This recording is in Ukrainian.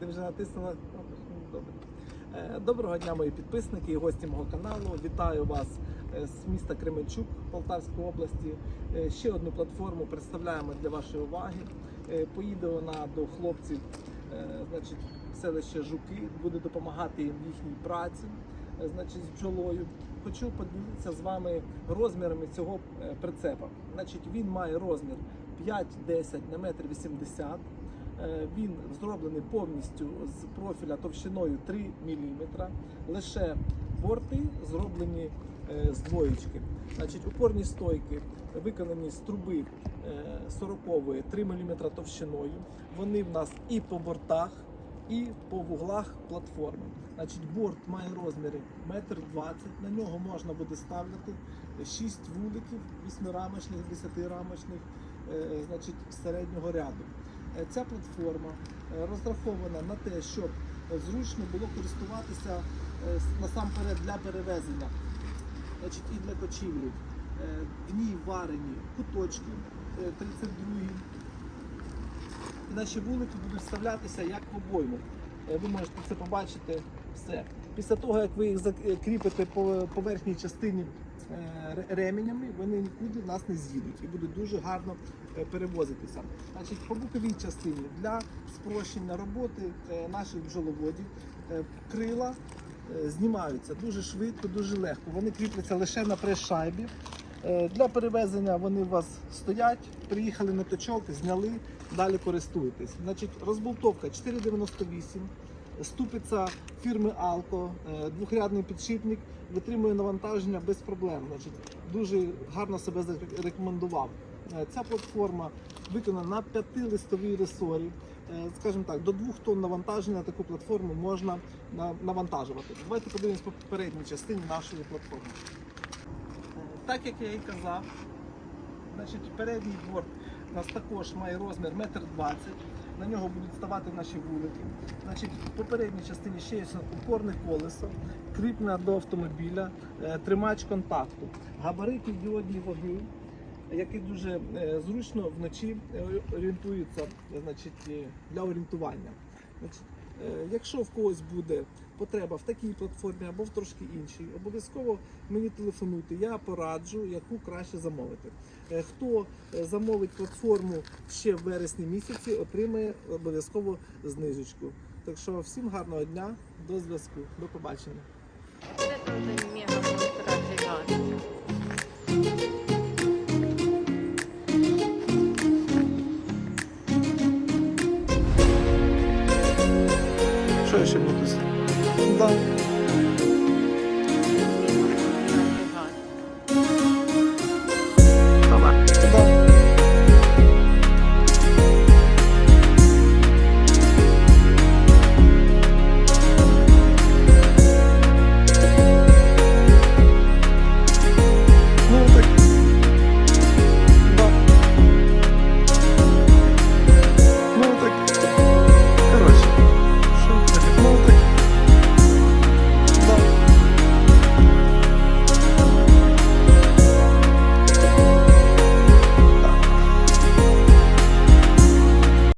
Ти вже натиснула? Добре. Е, Доброго дня, мої підписники і гості мого каналу. Вітаю вас е, з міста Кременчук Полтавської області. Е, Ще одну платформу представляємо для вашої уваги. Поїде вона до хлопців, значить, селище Жуки, буде допомагати їм в їхній праці, значить, з бджолою. Хочу поділитися з вами розмірами цього прицепа. Значить, він має розмір 5-10 на метр 80. Е, Він зроблений повністю з профіля товщиною 3 мм. Лише борти зроблені е, з двоєчки. Значить, упорні стойки виконані з труби 40 3 мм товщиною. Вони в нас і по бортах, і по вуглах платформи. Значить, борт має розміри 1,20 м. На нього можна буде ставити 6 вуликів, 8-рамочних, 10-рамочних, е, значить, середнього ряду. Е, Ця платформа е, розрахована на те, щоб зручно було користуватися е, насамперед для перевезення значить, і для кочівлі. В ній варені куточки е, 32 і наші вулики будуть вставлятися як в обойму. Е, Ви можете це побачити все. Після того, як ви їх закріпите по по верхній частині е, ременями, вони нікуди нас не з'їдуть і будуть дуже гарно е, перевозитися. Значить, по боковій частині для спрощення роботи е, наших бджоловодів е, крила е, знімаються дуже швидко, дуже легко. Вони кріпляться лише на прес-шайбі. Е, Для перевезення вони у вас стоять, приїхали на точок, зняли, далі користуєтесь. Значить, розболтовка 4,98, ступиця фірми Алко, е, двохрядний підшипник, витримує навантаження без проблем. Значить, дуже гарно себе зарекомендував. Е, Ця платформа виконана на п'ятилистовій ресорі. Скажімо так, до 2 тонн навантаження таку платформу можна навантажувати. Давайте подивимось по передній частині нашої платформи. Так як я і казав, значить, передній борт у нас також має розмір 1,20 м. На нього будуть ставати наші вулики. Значить, по передній частині ще є упорне колесо, кріплене до автомобіля, е, тримач контакту, габаритні діодні вогні, які дуже е, зручно вночі е, орієнтуються значить, для орієнтування. Значить, якщо в когось буде потреба в такій платформі або в трошки іншій, обов'язково мені телефонуйте, я пораджу, яку краще замовити. Е, Хто е, замовить платформу ще в вересні місяці, отримає обов'язково знижечку. Так що всім гарного дня, до зв'язку, до побачення. yaşamıyoruz. Bundan